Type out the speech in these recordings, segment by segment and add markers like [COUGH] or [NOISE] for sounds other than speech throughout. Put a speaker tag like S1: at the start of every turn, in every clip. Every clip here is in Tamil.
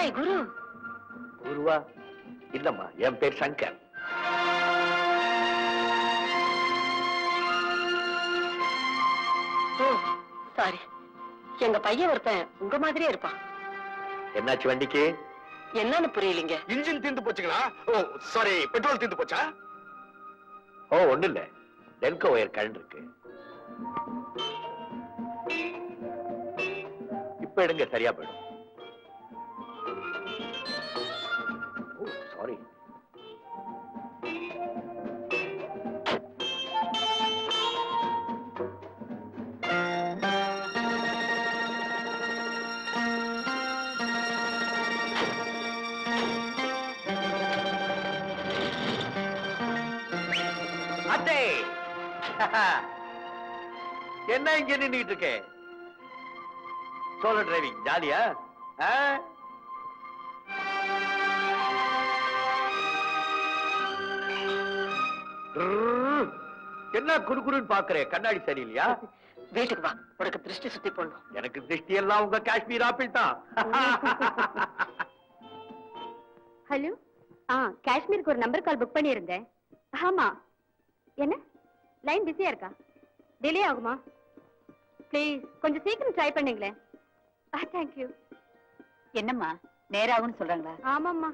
S1: ஏய் குரு.
S2: குருவா? இல்லம்மா என் பேர் சங்கர்.
S1: ஓ சாரி எங்க பையன் ஒருத்தன் உங்க மாதிரியே இருப்பான்.
S2: என்னாச்சு வண்டிக்கு?
S1: என்னன்னு புரியலீங்க.
S3: இன்ஜின் தீர்ந்து போச்சுங்களா? ஓ சாரி பெட்ரோல் தீர்ந்து போச்சா?
S2: ஓ ஒண்ணு இல்ல டெல்கோ ஒயர் கழண்டு இருக்கு. இப்ப எடுங்க சரியா போயிடும். சாரி அட்டே [LAUGHS] என்ன இங்க நின்றுட்டு இருக்கே? சோலோ டிரைவிங் ஜாலியா? என்ன குறுகுறுன்னு பாக்குறே? கண்ணாடி சரியில்லையா?
S1: வீட்டுக்கு வா. உனக்கு திருஷ்டி சுத்தி போடணும்.
S2: எனக்கு திருஷ்டி எல்லாம் உங்க காஷ்மீர் ஆப்பிள் தான்.
S4: ஹலோ? ஆ காஷ்மீருக்கு ஒரு நம்பர் கால் புக் பண்ணியிருந்தேன் ஆமா. என்ன? லைன் பிஸியா இருக்கா? டிலே ஆகுமா? ப்ளீஸ் கொஞ்சம் சீக்கிரம் ட்ரை பண்ணுங்களேன் ஆ தேங்க்யூ
S1: என்னம்மா? நேராகும்னு சொல்றாங்களா?
S4: ஆமாம்மா.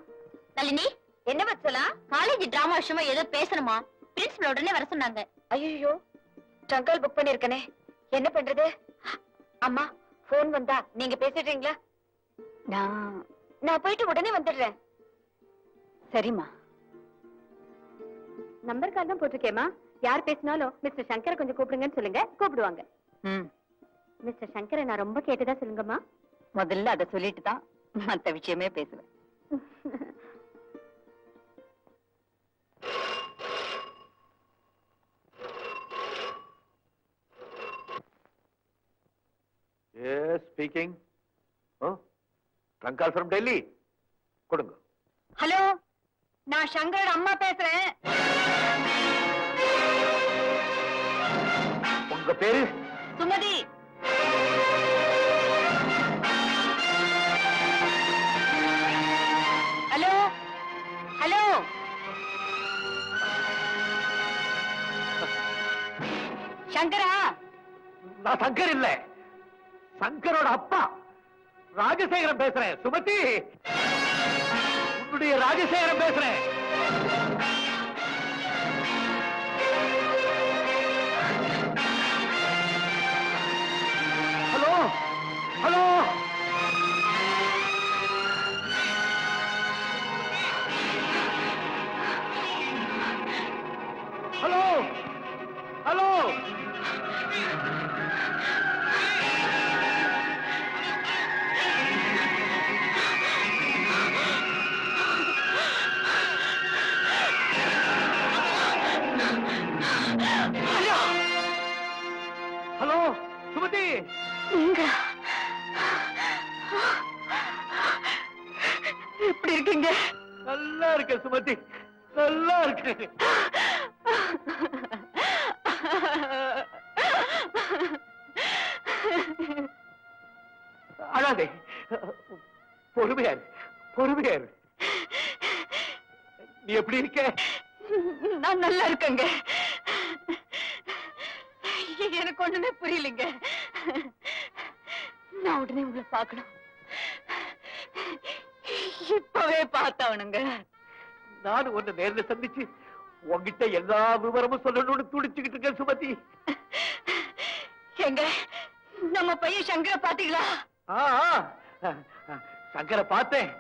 S5: நளினி என்ன வச்சலா காலேஜ் டிராமா விஷயமா ஏதோ பேசணுமா? பிரின்சிபல் உடனே வர சொன்னாங்க.
S4: ஐயோ ட்ரங்கால் புக் பண்ணியிருக்கனே என்ன பண்றது? அம்மா ஃபோன் வந்தா நீங்க பேசிடுறீங்களா?
S1: நான்
S4: நான் போயிட்டு உடனே வந்துடுறேன்.
S1: சரிம்மா.
S4: நம்பர் கால் தான் போட்டிருக்கேம்மா. யார் பேசினாலும் மிஸ்டர் சங்கரை கொஞ்சம் கூப்பிடுங்கன்னு சொல்லுங்க. கூப்பிடுவாங்க.
S1: ம்.
S4: மிஸ்டர் சங்கரை நான் ரொம்ப கேட்டதா சொல்லுங்கம்மா.
S1: முதல்ல அதை சொல்லிட்டு தான் மத்த விஷயமே பேசுவேன்.
S2: ஸ்பீக்கிங் ட்ரங்கால் ஃப்ரம் டெல்லி கொடுங்க.
S5: ஹலோ நான் சங்கரோட அம்மா பேசுறேன்.
S2: உங்க பேரு?
S5: சுமதி. ஹலோ ஹலோ சங்கரா
S2: நான் சங்கர் இல்ல. சங்கரோட அப்பா. ராஜசேகரன் பேசுறேன். சுமதி! உன்னுடைய ராஜசேகரன் பேசுறேன். Hello? Hello? Hello? Hello? Hello Sumathi
S1: எப்படி இருக்கீங்க?
S2: நல்லா இருக்கு சுமதி. நல்லா இருக்கு. அழாதே. பொறுமையா இரு, பொறுமையா இரு. நீ எப்படி இருக்க?
S1: நான் நல்லா இருக்கேங்க. எனக்கு ஒண்ணுமே புரியலைங்க. நான் உடனே உங்களை பார்க்கணும். இப்பவே பார்த்தாவணுங்க
S2: நானும் உன்னை நேர்ல சந்திச்சு உன்கிட்ட எல்லா விவரமும் சொல்லணும்னு துடிச்சுக்கிட்டு இருக்கேன் சுமதி.
S1: எங்க? நம்ம பையன் சங்கர பாத்தீங்களா.
S2: சங்கரை பார்த்தேன்.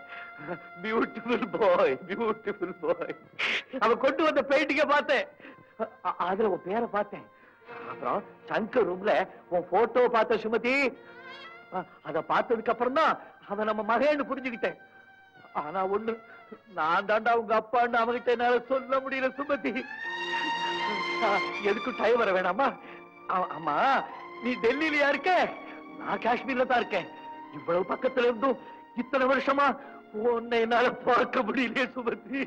S2: பியூட்டிஃபுல் பாய் பியூட்டிஃபுல் பாய் அவன் கொண்டு வந்த பெயிண்டிங்க பார்த்தேன். அதுல உன் பேரை பார்த்தேன். அப்புறம் சங்கர் ரூம்ல உன் போட்டோ பார்த்த சுமதி அத பார்த்ததுக்கு அப்புறம் தான் அவன் நம்ம மகன்னு புரிஞ்சுக்கிட்டேன். ஆனா ஒண்ணு நான் தாண்டா உங்க அப்பான்னு அவன்கிட்ட என்னால சொல்ல முடியல சுமதி. ஆ, எதுக்கும் டைம் வர வேணாமா? ஆ- ஆமா நீ டெல்லியிலயா இருக்க? நான் காஷ்மீர்ல தான் இருக்கேன். இவ்வளவு பக்கத்துல இருந்தும் இத்தனை வருஷமா உன்னை என்னால பார்க்க முடியலையே சுமதி.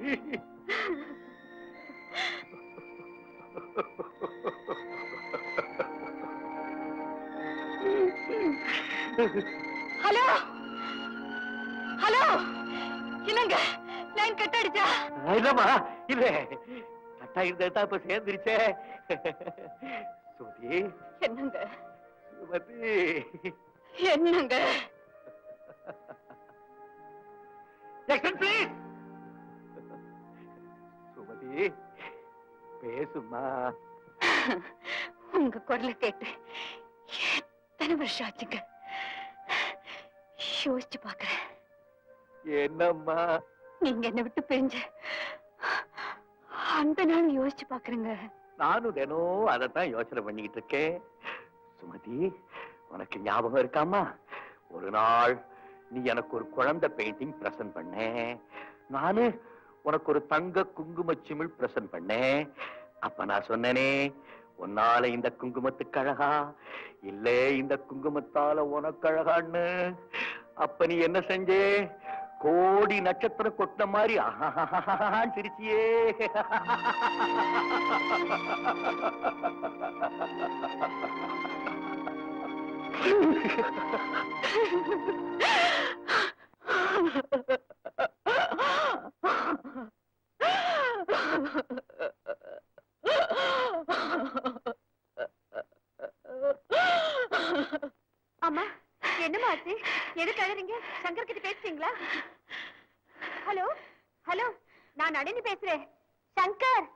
S2: [LAUGHS]
S5: ஹலோ?
S1: ஹலோ? என்னங்க? லைன் கட் அடிச்சா
S2: இல்லம்மா இல்ல. கட்டா இருந்தா இப்ப சேர்ந்துருச்சே. சுமதி
S1: என்னங்க?
S2: சுமதி.
S1: என்னங்க.
S2: சுமதி பேசுமா
S1: உங்க குரலை கேட்டு எத்தனை வருஷம் ஆச்சுங்க? யோசிச்சு பாக்குறேன்.
S2: என்னம்மா?
S1: நீங்க என்ன விட்டு பிரிஞ்ச அந்த நாள் யோசிச்சு பாக்குறேங்க.
S2: நானும் தினம் அதைத்தான் யோசனை பண்ணிக்கிட்டு இருக்கேன். சுமதி உனக்கு ஞாபகம் இருக்காமா? ஒரு நாள் நீ எனக்கு ஒரு குழந்தை பெயிண்டிங் பிரசன்ட் பண்ண நானு உனக்கு ஒரு தங்க குங்கும சிமிழ் பிரசன்ட் பண்ணேன். அப்ப நான் சொன்னனே உன்னால இந்த குங்குமத்துக்கு அழகா இல்ல இந்த குங்குமத்தால உனக்கு அழகான்னு. அப்ப நீ என்ன செஞ்சே கோடி நட்சத்திரம் கொட்ட மாதிரி சிரிச்சியே
S4: Ha ha ha ha ha ha! அழறீங்க Shankar கிட்ட பேசுறீங்களா? ஹலோ? ஹலோ நான் நளினி பேசுறேன். சங்கர்!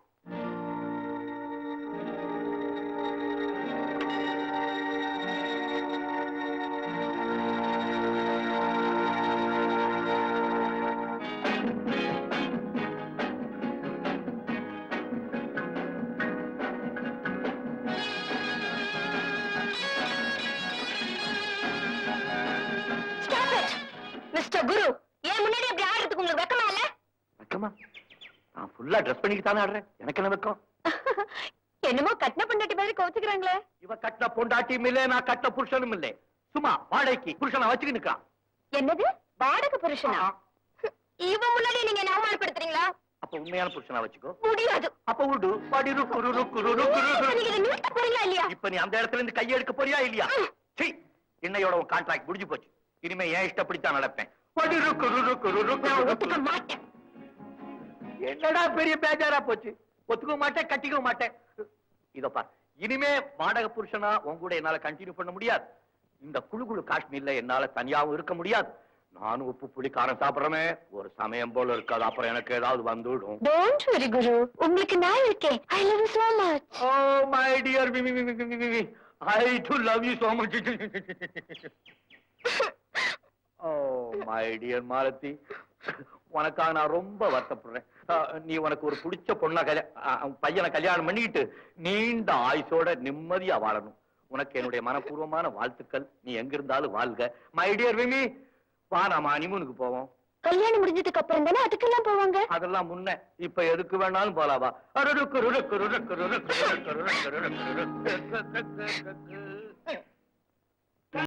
S5: வெக்கமா?
S2: நான் ஃபுல்லா ட்ரெஸ் பண்ணிட்டு தானே ஆடுறேன் எனக்கு என்ன வெக்கம்? [LAUGHS]
S1: என்னமோ கட்டின பொண்டாட்டி மாதிரி கோச்சுக்கிறாங்களே.
S2: இவ கட்டின பொண்டாட்டியும் இல்ல நான் கட்டின புருஷனும் இல்ல. சும்மா வாடகைக்கு புருஷனை வச்சுக்கிட்டு நிக்கான்
S5: என்னது? வாடகை புருஷனா? [LAUGHS] இவன் முன்னாடி நீங்க என்ன அவமானப்படுத்துறீங்களா?
S2: அப்ப உண்மையான புருஷனா வச்சுக்கோ.
S5: முடியாது.
S2: அப்ப விடு படி ருக்கு ருக்கு ருக்கு ருக்கு ருக்கு.
S5: நீங்க இதை நிறுத்த போறீங்களா இல்லையா?
S2: இப்ப நீ அந்த இடத்துல இருந்து கையெடுக்க போறியா இல்லையா? சீ இன்னையோட உன் கான்ட்ராக்ட் முடிஞ்சு போச்சு. இனிமே ஏன் இஷ்டப்படித்தான் நடப்பேன். படி ருக்கு ருக்கு ருக்கு
S5: நான்
S2: ருக்கு
S5: ஒத்துக்க. மாட்டேன்.
S2: என்னடா பெரிய பேஜாரா போச்சு? ஒத்துக்க மாட்டேன் கட்டிக்க மாட்டேன். இதோ பார் இனிமே வாடகை புருஷனா உன் கூட என்னால கண்டினியூ பண்ண முடியாது. இந்த குழு குழு காஷ்மீர்ல என்னால தனியாவும் இருக்க முடியாது. நானும் உப்பு புளி காரம் சாப்பிடுறமே ஒரு சமயம் போல இருக்காது. அப்புறம் எனக்கு ஏதாவது வந்துடும்.
S5: டோன்ட் வெரி குரு. உங்களுக்கு நான் இருக்கேன். I love you so much.
S2: Oh my dear I do love you so much oh my dear Malathi உனக்காக நான் ரொம்ப வருத்தப்படுறேன் நீ உனக்கு ஒரு பிடிச்ச பொண்ணை கல்யா அஹ், பையனை கல்யாணம் பண்ணிக்கிட்டு நீண்ட ஆயுசோட நிம்மதியா வாழணும் உனக்கு என்னுடைய மனப்பூர்வமான வாழ்த்துக்கள் நீ எங்க இருந்தாலும் வாழ்க மை டியர் விமி வா நாம அனிமூனுக்கு போவோம்
S5: கல்யாணம் முடிஞ்சதுக்கு அப்புறம் தானே அதுக்கெல்லாம் போவாங்க
S2: அதெல்லாம் முன்ன இப்ப எதுக்கு வேணாலும் போலாவா அருருக்கு ருக்கு ருக்கு ருக்கு ருக்கு ருக்கு ருக்கு